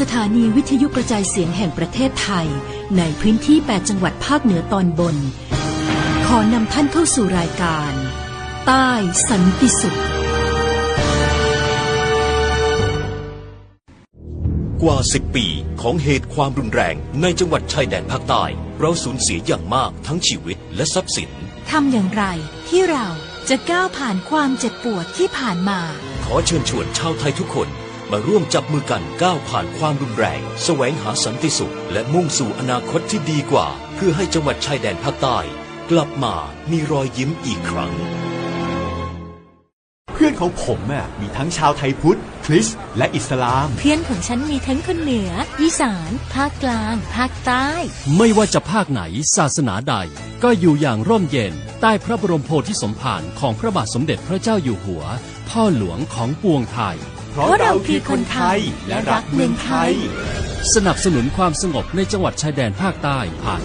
สถานีวิทยุกระจายเสียงแห่งประเทศไทย ในพื้นที่ 8 จังหวัดภาคเหนือตอนบน ขอนำท่านเข้าสู่รายการ ใต้สันติสุข กว่า 10 ปีของเหตุความรุนแรงในจังหวัดชายแดนภาคใต้ เราสูญเสียอย่างมากทั้งชีวิตและทรัพย์สิน ทำอย่างไรที่เราจะก้าวผ่านความเจ็บปวดที่ผ่านมา ขอเชิญชวนชาวไทยทุกคน มาร่วมจับมือกันก้าวผ่านความรุนแรง แสวงหาสันติสุข และมุ่งสู่อนาคตที่ดีกว่า เพื่อให้จังหวัดชายแดนภาคใต้ กลับมามีรอยยิ้มอีกครั้ง เพื่อนของผมอะมีทั้งชาวไทยพุทธ คริสต์และอิสลาม เพื่อนของฉันมีทั้งคนเหนืออีสาน ภาคกลาง ภาคใต้ ไม่ว่าจะภาคไหนศาสนาใด ก็อยู่อย่างร่มเย็น ใต้พระบรมโพธิสมภารของพระบาทสมเด็จพระเจ้าอยู่หัว พ่อหลวงของปวงไทย เพราะเราคือคนไทยและรักเมืองไทย สนับสนุนความสงบในจังหวัดชายแดนภาคใต้ผ่าน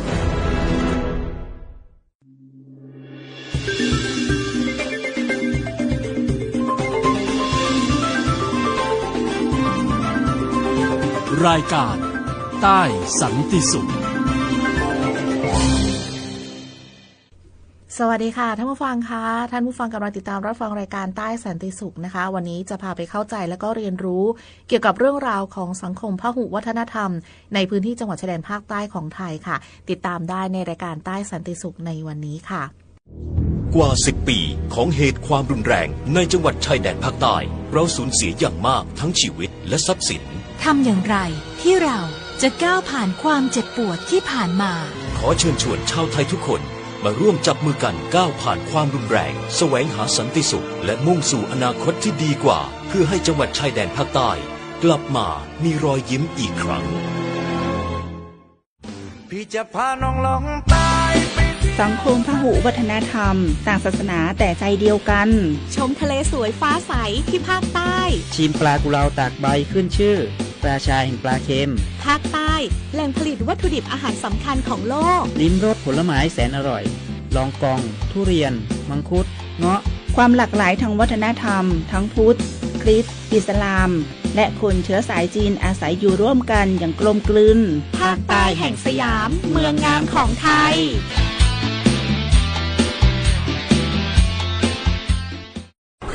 รายการ ใต้สันติสุข สวัสดีค่ะ ท่านผู้ฟังคะท่านผู้ฟังกำลังติดตามรับฟังรายการใต้สันติสุขนะคะ วันนี้จะพาไปเข้าใจและก็เรียนรู้ เกี่ยวกับเรื่องราวของสังคมพหุวัฒนธรรม ในพื้นที่จังหวัดชายแดนภาคใต้ของไทยค่ะ ติดตามได้ในรายการใต้สันติสุขในวันนี้ค่ะ กว่า 10 ปีของเหตุความรุนแรงในจังหวัดชายแดนภาคใต้ เราสูญเสียอย่างมากทั้งชีวิตและทรัพย์สินทำอย่างไรที่เราจะก้าวผ่านความเจ็บปวดที่ผ่านมา ขอเชิญชวนชาวไทยทุกคน มาร่วมจับมือกันก้าวผ่านความรุนแรง แสวงหาสันติสุข และมุ่งสู่อนาคตที่ดีกว่า เพื่อให้จังหวัดชายแดนภาคใต้ กลับมามีรอยยิ้มอีกครั้ง พี่จะพาน้องลองใตายไปสังคมพหุวัฒนธรรม ต่างศาสนาแต่ใจเดียวกัน ชมทะเลสวยฟ้าใสที่ภาคใต้ ชิมปลากุเลาตากใบขึ้นชื่อ ปลาชายแห่งปลาเค็ม ภาคใต้ แหล่งผลิตวัตถุดิบอาหารสำคัญของโลก ลิ้มรสผลไม้แสนอร่อย ลองกอง ทุเรียน มังคุด เงาะ ความหลากหลายทางวัฒนธรรม ทั้งพุทธ คริสต์อิสลาม และคนเชื้อสายจีนอาศัยอยู่ร่วมกันอย่างกลมกลืน ภาคใต้แห่งสยาม เมืองงามของไทย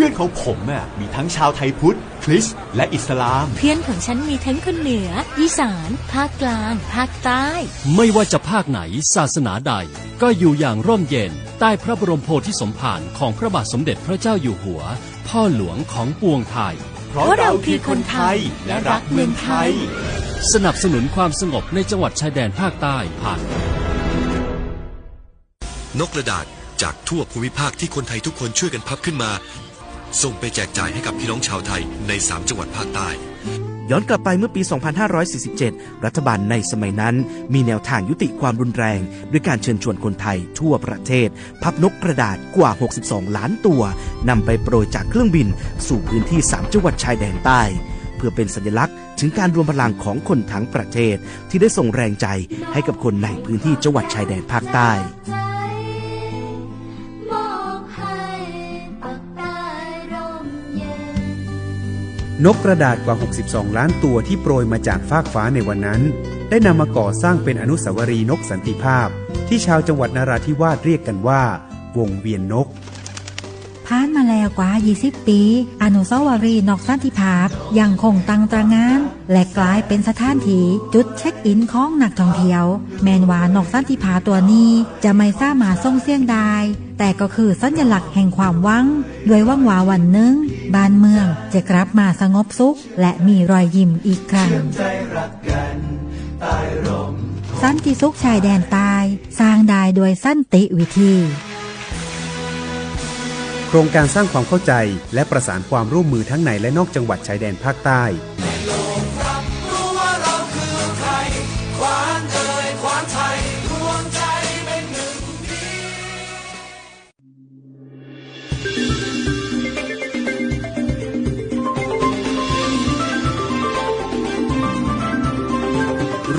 พื่อนของผมอะมีทั้งชาวไทยพุทธ คริสต์และอิสลาม เพื่อนของฉันมีทั้งคนเหนือ อีสาน ภาคกลาง ภาคใต้ ไม่ว่าจะภาคไหนศาสนาใด ก็อยู่อย่างร่มเย็น ใต้พระบรมโพธิสมภารของพระบาทสมเด็จพระเจ้าอยู่หัว พ่อหลวงของปวงไทย เพราะเราคือคนไทยและรักเมืองไทย สนับสนุนความสงบในจังหวัดชายแดนภาคใต้ผ่าน นกกระดาษจากทั่วภูมิภาคที่คนไทยทุกคนช่วยกันพับขึ้นมา ส่งไปแจกจ่ายให้กับพี่น้องชาวไทยใน 3 จังหวัดภาคใต้ ย้อนกลับไปเมื่อปี 2547 รัฐบาลในสมัยนั้น มีแนวทางยุติความรุนแรง ด้วยการเชิญชวนคนไทยทั่วประเทศ พับนกกระดาษกว่า 62 ล้านตัวนำไปโปรยจากเครื่องบิน สู่พื้นที่ 3 จังหวัดชายแดนใต้ เพื่อเป็นสัญลักษณ์ถึงการรวมพลังของคนทั้งประเทศ ที่ได้ส่งแรงใจให้กับคนในพื้นที่จังหวัดชายแดนภาคใต้ นกกระดาษกว่า 62 ล้านตัวที่โปรยมาจากฟากฟ้าในวันนั้น ได้นำมาก่อสร้างเป็นอนุสาวรีย์นกสันติภาพ ที่ชาวจังหวัดนาราธิวาสเรียกกันว่า วงเวียนนก กว่า 20 ปี อนุสาวรีย์นอกสันติภาพยังคงตั้งตระงาน และกลายเป็นสถานที่จุดเช็คอินของนักท่องเที่ยว แมนวานกสันติภาตัวนี้จะไม่สามารถส่งเสียงได้แต่ก็คือสัญลักษณ์แห่งความหวัง ด้วยหวังวาวันหนึ่งบ้านเมืองจะกลับมาสงบสุข และมีรอยยิ้มอีกครั้งสันติสุขชายแดนใต้สร้างได้โดยสันติวิธี โครงการสร้างความเข้าใจและประสานความร่วมมือทั้งในและนอกจังหวัดชายแดนภาคใต้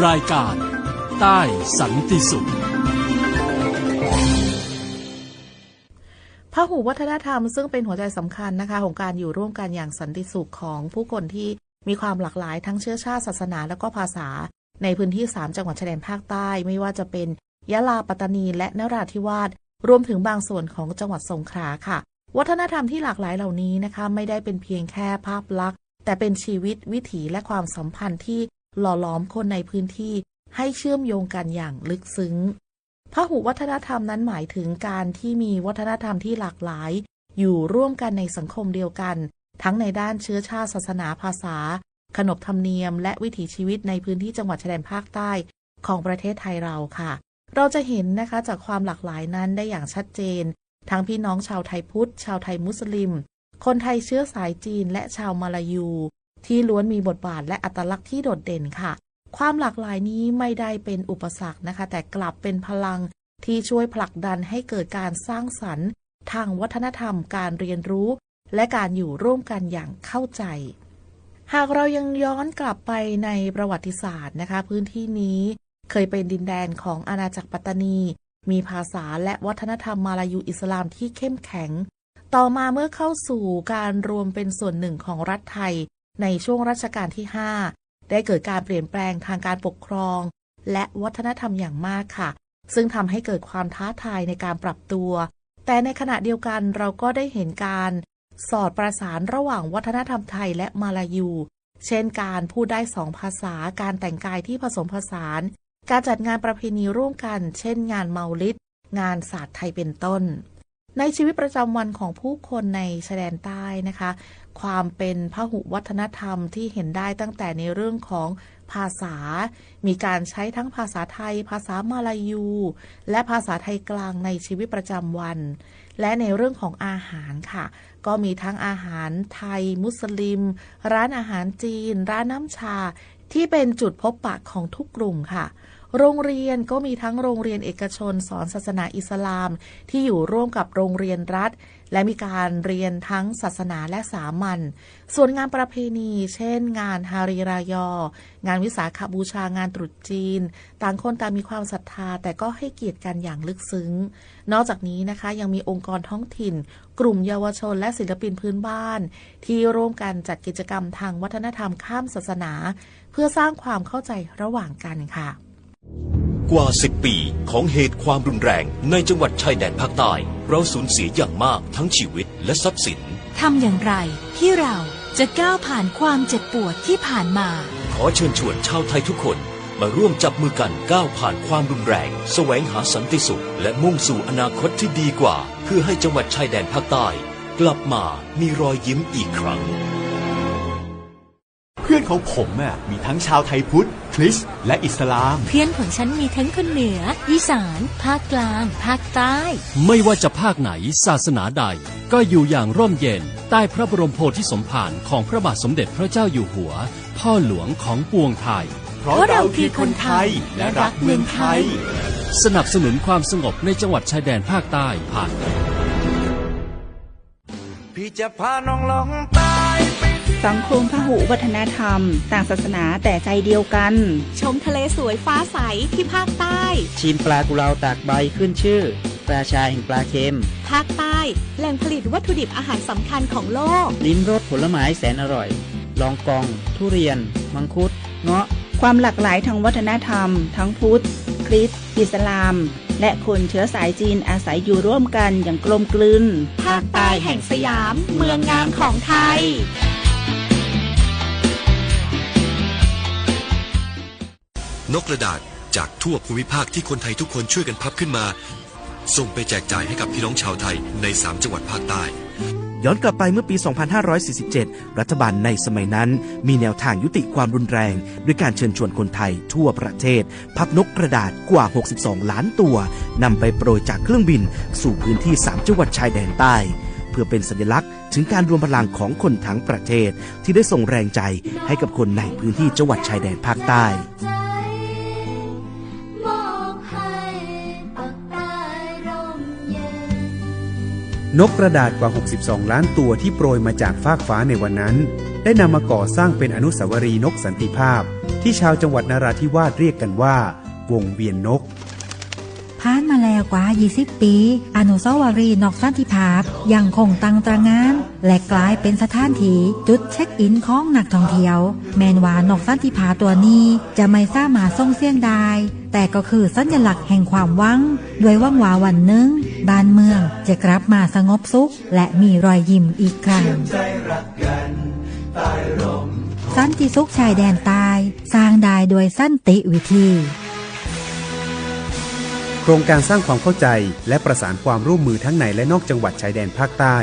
รายการ ใต้สันติสุข พหุวัฒนธรรมซึ่งเป็นหัวใจสำคัญนะคะ ของการอยู่ร่วมกันอย่างสันติสุขของผู้คนที่มีความหลากหลายทั้งเชื้อชาติศาสนาและก็ภาษา ในพื้นที่ 3 จังหวัดชายแดนภาคใต้ ไม่ว่าจะเป็นยะลาปัตตานีและนราธิวาสรวมถึงบางส่วนของจังหวัดสงขลาค่ะ วัฒนธรรมที่หลากหลายเหล่านี้นะคะ ไม่ได้เป็นเพียงแค่ภาพลักษณ์ แต่เป็นชีวิตวิถีและความสัมพันธ์ที่หล่อหลอมคนในพื้นที่ ให้เชื่อมโยงกันอย่างลึกซึ้ง พหุวัฒนธรรมนั้นหมายถึงการที่มีวัฒนธรรมที่หลากหลาย อยู่ร่วมกันในสังคมเดียวกัน ทั้งในด้านเชื้อชาติศาสนาภาษา ขนบธรรมเนียม และวิถีชีวิตในพื้นที่จังหวัดชายแดนภาคใต้ของประเทศไทยเราค่ะ เราจะเห็นนะคะจากความหลากหลายนั้นได้อย่างชัดเจน ทั้งพี่น้องชาวไทยพุทธ ชาวไทยมุสลิม คนไทยเชื้อสายจีนและชาวมาลายู ที่ล้วนมีบทบาทและอัตลักษณ์ที่โดดเด่นค่ะ ความหลากหลายนี้ไม่ได้เป็นอุปสรรคนะคะ แต่กลับเป็นพลังที่ช่วยผลักดันให้เกิดการสร้างสรรค์ ทางวัฒนธรรมการเรียนรู้ และการอยู่ร่วมกันอย่างเข้าใจ หากเรายังย้อนกลับไปในประวัติศาสตร์นะคะ พื้นที่นี้เคยเป็นดินแดนของอาณาจักรปัตตานี มีภาษาและวัฒนธรรมมาลายูอิสลามที่เข้มแข็ง ต่อมาเมื่อเข้าสู่การรวมเป็นส่วนหนึ่งของรัฐไทย ในช่วงรัชกาลที่ 5 ได้เกิดการเปลี่ยนแปลงทางการปกครอง และวัฒนธรรมอย่างมากค่ะ ซึ่งทำให้เกิดความท้าทายในการปรับตัว แต่ในขณะเดียวกันเราก็ได้เห็นการสอดประสานระหว่างวัฒนธรรมไทยและมาลายู เช่นการพูดได้สองภาษา การแต่งกายที่ผสมผสาน การจัดงานประเพณีร่วมกัน เช่น งานเมาลิด งานศาสตร์ไทยเป็นต้น ในชีวิตประจำวันของผู้คนในชายแดนใต้นะคะ ความเป็นพหุวัฒนธรรมที่เห็นได้ตั้งแต่ในเรื่องของภาษา มีการใช้ทั้งภาษาไทย ภาษามาลายู และภาษาไทยกลางในชีวิตประจำวัน และในเรื่องของอาหารค่ะ ก็มีทั้งอาหารไทย มุสลิม ร้านอาหารจีน ร้านน้ำชา ที่เป็นจุดพบปะของทุกกลุ่มค่ะ โรงเรียนก็มีทั้งโรงเรียนเอกชนสอนศาสนาอิสลาม ที่อยู่ร่วมกับโรงเรียนรัฐ และมีการเรียนทั้งศาสนาและสามัญ ส่วนงานประเพณี เช่น งานฮารีรายอ งานวิสาขบูชางานตรุษจีน ต่างคนต่างมีความศรัทธาแต่ก็ให้เกียรติกันอย่างลึกซึ้ง นอกจากนี้นะคะยังมีองค์กรท้องถิ่น กลุ่มเยาวชนและศิลปินพื้นบ้าน ที่ร่วมกันจัดกิจกรรมทางวัฒนธรรมข้ามศาสนา เพื่อสร้างความเข้าใจระหว่างกันค่ะ กว่า 10 ปีของเหตุความรุนแรงในจังหวัดชายแดนภาคใต้ เราสูญเสียอย่างมากทั้งชีวิตและทรัพย์สิน ทำอย่างไรที่เราจะก้าวผ่านความเจ็บปวดที่ผ่านมา ขอเชิญชวนชาวไทยทุกคน มาร่วมจับมือกันก้าวผ่านความรุนแรง แสวงหาสันติสุข และมุ่งสู่อนาคตที่ดีกว่า เพื่อให้จังหวัดชายแดนภาคใต้ กลับมามีรอยยิ้มอีกครั้ง เพื่อนของผมน่ะมีทั้งชาวไทยพุทธค ริสต์และอิสลาม เพื่อนของฉันมีทั้งคนเหนือ อีสาน ภาคกลาง ภาคใต้ ไม่ว่าจะภาคไหนศาสนาใด ก็อยู่อย่างร่มเย็น ใต้พระบรมโพธิสมภารของพระบาทสมเด็จพระเจ้าอยู่หัว พ่อหลวงของปวงไทย เพราะเราคือคนไทยและรักเมืองไทย สนับสนุนความสงบในจังหวัดชายแดนภาคใต้ผ่านพี่จะพาน้องลองใต้ไป สังคมพหุวัฒนธรรม ต่างศาสนาแต่ใจเดียวกัน ชมทะเลสวยฟ้าใสที่ภาคใต้ ชิมปลากุเลาตากใบขึ้นชื่อราชาแห่งปลาเค็ม ภาคใต้ แหล่งผลิตวัตถุดิบอาหารสำคัญของโลก ลิ้มรสผลไม้แสนอร่อย ลองกอง ทุเรียน มังคุด เงาะ ความหลากหลายทางวัฒนธรรม ทั้งพุทธ คริสต์ อิสลาม และคนเชื้อสายจีนอาศัยอยู่ร่วมกันอย่างกลมกลืน ภาคใต้แห่งสยาม เมืองงามของไทย นกกระดาษจากทั่วภูมิภาคที่คนไทยทุกคนช่วยกันพับขึ้นมา ส่งไปแจกจ่ายให้กับพี่น้องชาวไทยใน 3 จังหวัดภาคใต้ ย้อนกลับไปเมื่อปี 2547 รัฐบาลในสมัยนั้น มีแนวทางยุติความรุนแรง ด้วยการเชิญชวนคนไทยทั่วประเทศ พับนกกระดาษกว่า 62 ล้านตัวนำไปโปรยจากเครื่องบิน สู่พื้นที่ 3 จังหวัดชายแดนใต้เพื่อเป็นสัญลักษณ์ถึงการรวมพลังของคนทั้งประเทศ ที่ได้ส่งแรงใจให้กับคนในพื้นที่จังหวัดชายแดนภาคใต้ นกกระดาษกว่า 62 ล้านตัวที่โปรยมาจากฟากฟ้าในวันนั้น ได้นำมาก่อสร้างเป็นอนุสาวรีย์นกสันติภาพ ที่ชาวจังหวัดนราธิวาสเรียกกันว่า วงเวียนนก ผ่านมาแล้วกว่า 20 ปี อนุสาวรีย์นกสันติภาพ ยังคงตั้งตระงาน และกลายเป็นสถานที่จุดเช็คอินของนักท่องเที่ยว แมนว่านกสันติภาตัวนี้จะไม่สามารถส่งเสียงได้แต่ก็คือสัญลักษณ์แห่งความหวัง ด้วยว่างวาวันหนึ่ง บ้านเมือง จะกลับมาสงบสุข และมีรอยยิ้มอีกครั้งใจรักกันใต้ร่มสันติสุขชายแดนใต้สร้างได้โดยสันติวิธี โครงการสร้างความเข้าใจและประสานความร่วมมือทั้งในและนอกจังหวัดชายแดนภาคใต้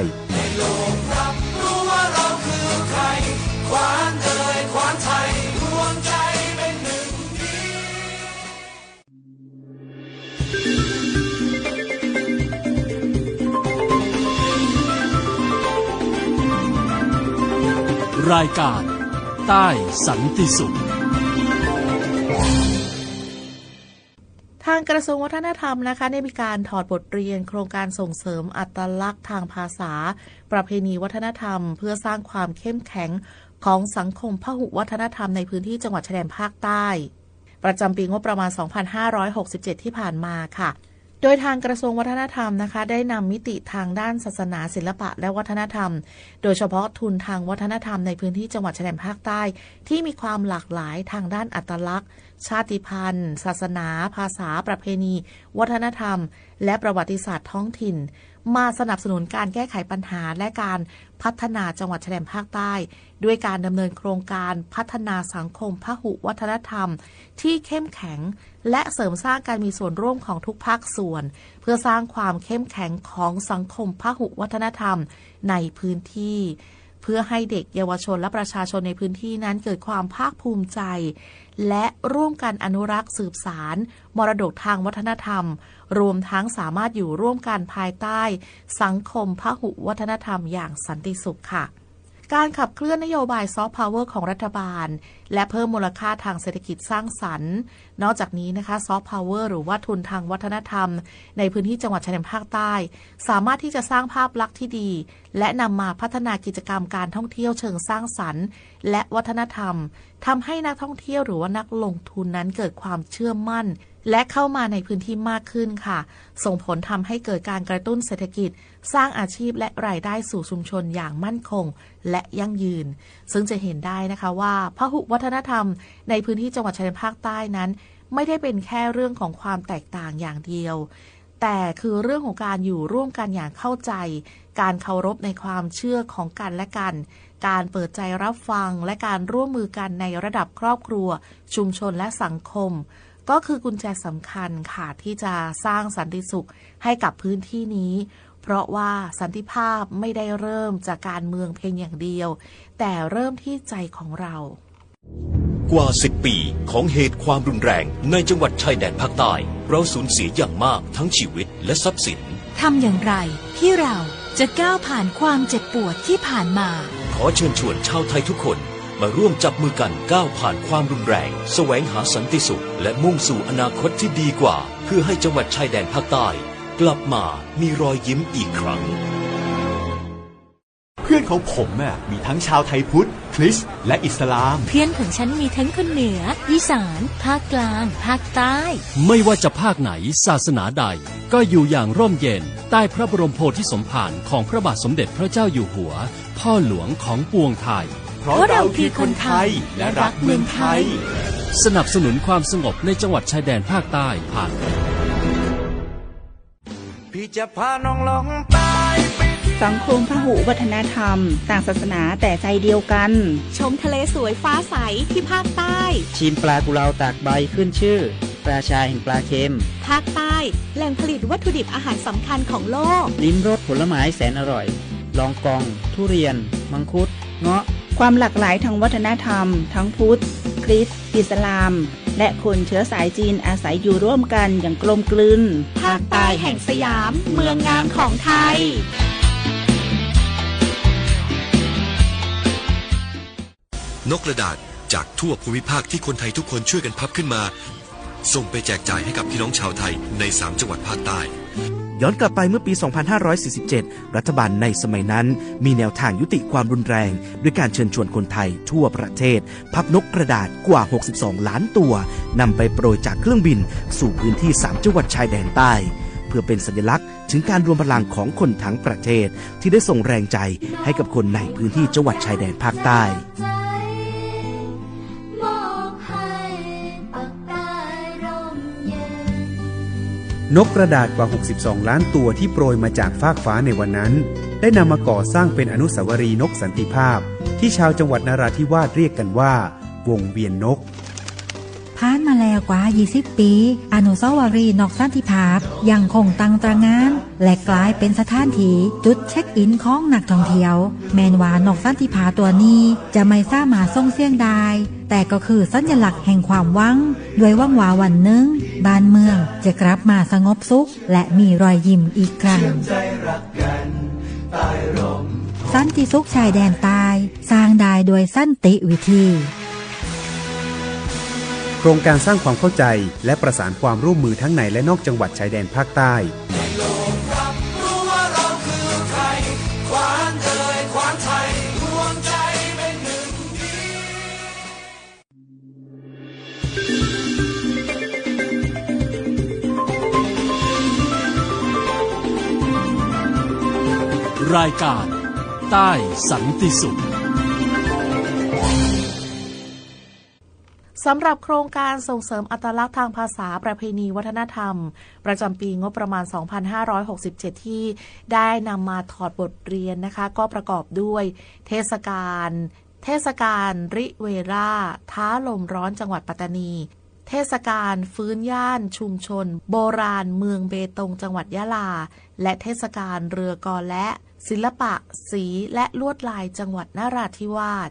รายการ ใต้สันติสุข ทางกระทรวงวัฒนธรรมนะคะได้มีการถอดบทเรียน โครงการส่งเสริมอัตลักษณ์ทางภาษา ประเพณีวัฒนธรรม เพื่อสร้างความเข้มแข็งของสังคมพหุวัฒนธรรมในพื้นที่จังหวัดชายแดนภาคใต้ ประจำปีงบประมาณ 2567 ที่ผ่านมาค่ะ โดยทางกระทรวงวัฒนธรรมนะคะ ได้นำมิติทางด้านศาสนาศิลปะและวัฒนธรรม โดยเฉพาะทุนทางวัฒนธรรมในพื้นที่จังหวัดชายแดนภาคใต้ ที่มีความหลากหลายทางด้านอัตลักษณ์ ชาติพันธุ์ ศาสนา ภาษา ประเพณี วัฒนธรรม และประวัติศาสตร์ท้องถิ่น มาสนับสนุนการแก้ไขปัญหาและการพัฒนาจังหวัดชายแดนภาคใต้ ด้วยการดำเนินโครงการพัฒนาสังคมพหุวัฒนธรรม ที่เข้มแข็ง และเสริมสร้างการมีส่วนร่วมของทุกภาคส่วน เพื่อสร้างความเข้มแข็งของสังคมพหุวัฒนธรรมในพื้นที่ พื่อให้เด็กเยาวชนและประชาชนในพื้นที่นั้นเกิดความภาคภูมิใจ และร่วมกันอนุรักษ์สืบสาร มรดกทางวัฒนธรรม รวมทั้งสามารถอยู่ร่วมกันภายใต้ สังคมพหุวัฒนธรรมอย่างสันติสุขค่ะ การขับเคลื่อนนโยบายซอฟต์พาวเวอร์ของรัฐบาล และเพิ่มมูลค่าทางเศรษฐกิจสร้างสรรค์ นอกจากนี้นะคะซอฟต์พาวเวอร์หรือว่าทุนทางวัฒนธรรม ในพื้นที่จังหวัดชายแดนภาคใต้ สามารถที่จะสร้างภาพลักษณ์ที่ดี และนำมาพัฒนากิจกรรมการท่องเที่ยวเชิงสร้างสรรค์ และวัฒนธรรมทำให้นักท่องเที่ยวหรือว่านักลงทุนนั้นเกิดความเชื่อมั่น และเข้ามาในพื้นที่มากขึ้นค่ะ ส่งผลทำให้เกิดการกระตุ้นเศรษฐกิจ สร้างอาชีพและรายได้สู่ชุมชนอย่างมั่นคง และยั่งยืน ซึ่งจะเห็นได้นะคะว่าพหุวัฒนธรรม ในพื้นที่จังหวัดชายแดนภาคใต้นั้น ไม่ได้เป็นแค่เรื่องของความแตกต่างอย่างเดียว แต่คือเรื่องของการอยู่ร่วมกันอย่างเข้าใจ การเคารพในความเชื่อของกันและกันการเปิดใจรับฟังและการร่วมมือกันในระดับครอบครัว ชุมชนและสังคม ก็คือกุญแจสำคัญค่ะที่จะสร้างสันติสุขให้กับพื้นที่นี้ เพราะว่าสันติภาพไม่ได้เริ่มจากการเมืองเพียงอย่างเดียว แต่เริ่มที่ใจของเรา กว่า 10 ปีของเหตุความรุนแรงในจังหวัดชายแดนภาคใต้ เราสูญเสียอย่างมากทั้งชีวิตและทรัพย์สินทำอย่างไรที่เราจะก้าวผ่านความเจ็บปวดที่ผ่านมา ขอเชิญชวนชาวไทยทุกคน มาร่วมจับมือกันก้าวผ่านความรุนแรงแสวงหาสันติสุข และมุ่งสู่อนาคตที่ดีกว่า เพื่อให้จังหวัดชายแดนภาคใต้ กลับมามีรอยยิ้มอีกครั้ง เพื่อนของผมน่ะมีทั้งชาวไทยพุทธ คริสต์และอิสลาม เพื่อนของฉันมีทั้งคนเหนือ อีสาน ภาคกลาง ภาคใต้ ไม่ว่าจะภาคไหนศาสนาใด ก็อยู่อย่างร่มเย็น ใต้พระบรมโพธิสมภารของพระบาทสมเด็จพระเจ้าอยู่หัว พ่อหลวงของปวงไทย เพราะเราคือคนไทยและรักเมืองไทย สนับสนุนความสงบในจังหวัดชายแดนภาคใต้ผ่าน พี่จะพาน้องลงใต้ไปสังคมพหุวัฒนธรรม ต่างศาสนาแต่ใจเดียวกัน ชมทะเลสวยฟ้าใสที่ภาคใต้ ชิมปลากุเลาตากใบขึ้นชื่อ ปลาชายแห่งปลาเค็ม ภาคใต้ แหล่งผลิตวัตถุดิบอาหารสำคัญของโลก ลิ้มรสผลไม้แสนอร่อย ลองกอง ทุเรียน มังคุด เงาะ ความหลากหลายทางวัฒนธรรม ทั้งพุทธ คริสต์อิสลาม และคนเชื้อสายจีนอาศัยอยู่ร่วมกันอย่างกลมกลืน ภาคใต้แห่งสยาม เมืองงามของไทย นกกระดาษจากทั่วภูมิภาคที่คนไทยทุกคนช่วยกันพับขึ้นมา ส่งไปแจกจ่ายให้กับพี่น้องชาวไทยใน 3 จังหวัดภาคใต้ ย้อนกลับไปเมื่อปี 2547 รัฐบาลในสมัยนั้น มีแนวทางยุติความรุนแรง ด้วยการเชิญชวนคนไทยทั่วประเทศ พับนกกระดาษกว่า 62 ล้านตัวนำไปโปรยจากเครื่องบิน สู่พื้นที่ 3 จังหวัดชายแดนใต้ เพื่อเป็นสัญลักษณ์ถึงการรวมพลังของคนทั้งประเทศ ที่ได้ส่งแรงใจให้กับคนในพื้นที่จังหวัดชายแดนภาคใต้ นกกระดาษกว่า 62 ล้านตัวที่โปรยมาจากฟากฟ้าในวันนั้น ได้นำมาก่อสร้างเป็นอนุสาวรีย์นกสันติภาพ ที่ชาวจังหวัดนราธิวาสเรียกกันว่า วงเวียนนก วกว่า 20 ปี อนุสาวรีย์นอกสันติภาพ ยังคงตั้งตระงาน และกลายเป็นสถานที่จุดเช็คอินของนักท่องเที่ยว แมนว่านอกสันติภาตัวนี้จะไม่สามารถส่งเสียงได้แต่ก็คือสัญลักษณ์แห่งความหวัง ด้วยหวังว่าวันหนึ่งบ้านเมืองจะกลับมาสงบสุข และมีรอยยิ้มอีกครั้งใจรักกันใต้ร่มสันติสุขชายแดนใต้สร้างได้โดยสันติวิธีโครงการสร้างความเข้าใจ และประสานความร่วมมือทั้งในและนอกจังหวัดชายแดนภาคใต้รู้ว่าเราคือใครควานเอ่ยควานไทยรวมใจเป็นหนึ่งเดียวรายการใต้สันติสุข สำหรับโครงการส่งเสริมอัตลักษณ์ทางภาษาประเพณีวัฒนธรรม ประจำปีงบประมาณ 2567 ที่ได้นำมาถอดบทเรียนนะคะ ก็ประกอบด้วยเทศกาลเทศกาลริเวราท้าลมร้อนจังหวัดปัตตานี เทศกาลฟื้นย่านชุมชน โบราณเมืองเบตงจังหวัดยะลา และเทศกาลเรือกอและ ศิลปะ สีและลวดลายจังหวัดนราธิวาส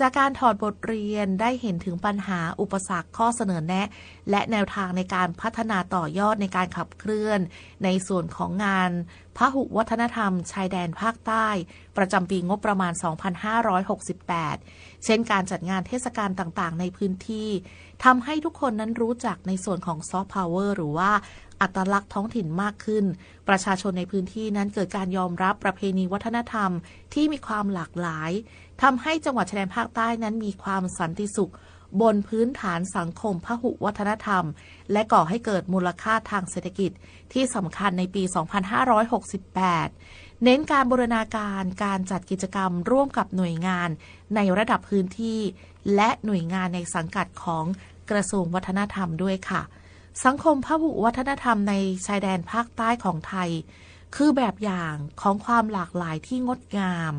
จากการถอดบทเรียนได้เห็นถึงปัญหาอุปสรรคข้อเสนอแนะ และแนวทางในการพัฒนาต่อยอดในการขับเคลื่อน ในส่วนของงานพหุวัฒนธรรม ชายแดนภาคใต้ ประจำปีงบประมาณ 2568 เช่นการจัดงานเทศกาลต่างๆ ในพื้นที่ทำให้ทุกคนนั้นรู้จักในส่วนของซอฟต์พาวเวอร์หรือว่าอัตลักษณ์ท้องถิ่นมากขึ้น ประชาชนในพื้นที่นั้นเกิดการยอมรับประเพณีวัฒนธรรมที่มีความหลากหลาย ทำให้จังหวัดชายแดนภาคใต้นั้นมีความสันติสุข บนพื้นฐานสังคมพหุวัฒนธรรม และก่อให้เกิดมูลค่าทางเศรษฐกิจที่สำคัญในปี 2568เน้นการบูรณาการการจัดกิจกรรมร่วมกับหน่วยงานในระดับพื้นที่ และหน่วยงานในสังกัดของกระทรวงวัฒนธรรมด้วยค่ะ สังคมพหุวัฒนธรรมในชายแดนภาคใต้ของไทย คือแบบอย่างของความหลากหลายที่งดงาม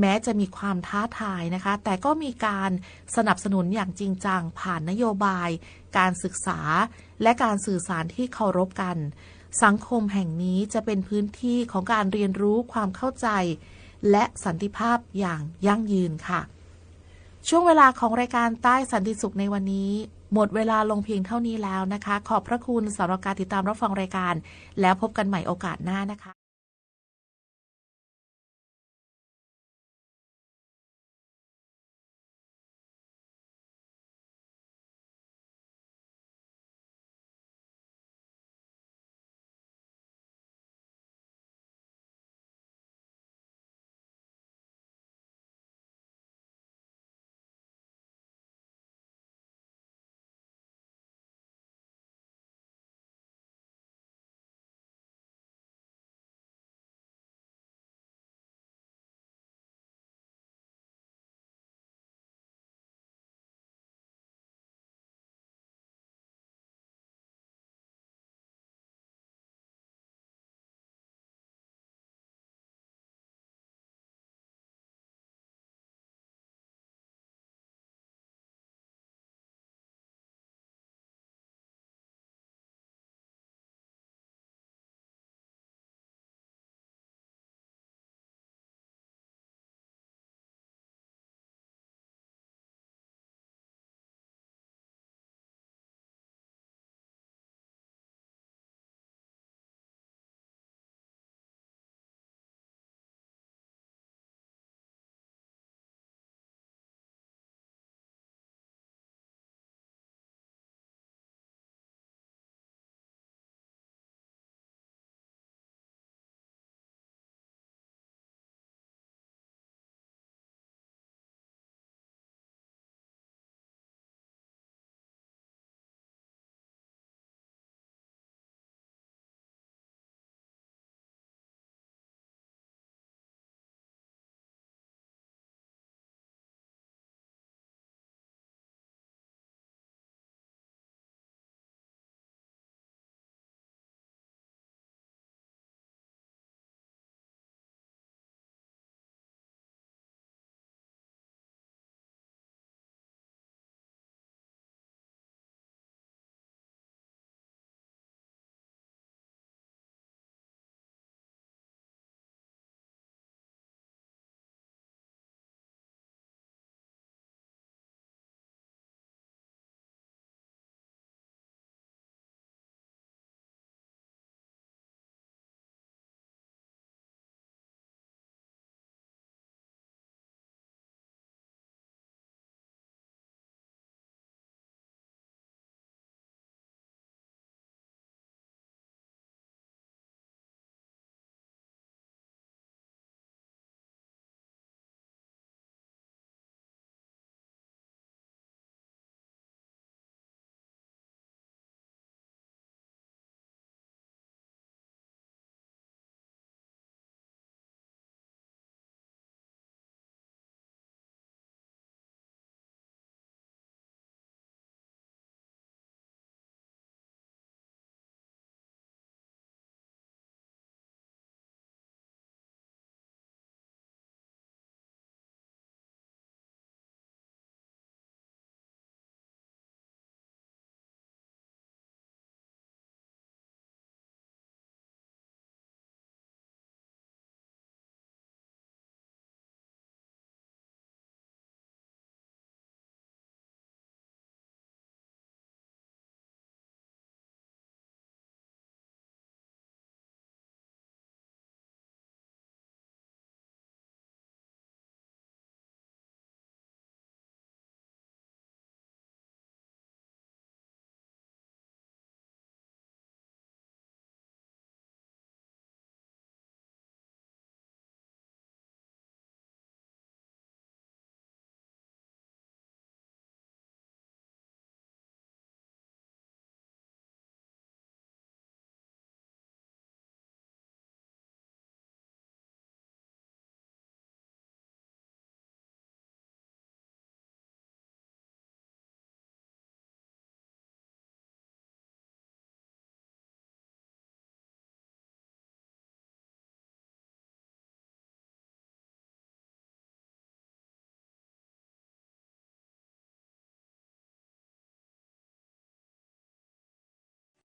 แม้จะมีความท้าทายนะคะ แต่ก็มีการสนับสนุนอย่างจริงจังผ่านนโยบาย การศึกษา และการสื่อสารที่เคารพกัน สังคมแห่งนี้จะเป็นพื้นที่ของการเรียนรู้ความเข้าใจ และสันติภาพอย่างยั่งยืนค่ะ ช่วงเวลาของรายการใต้สันติสุขในวันนี้ หมดเวลาลงเพียงเท่านี้แล้วนะคะ ขอบพระคุณสำหรับการติดตามรับฟังรายการ แล้วพบกันใหม่โอกาสหน้านะคะ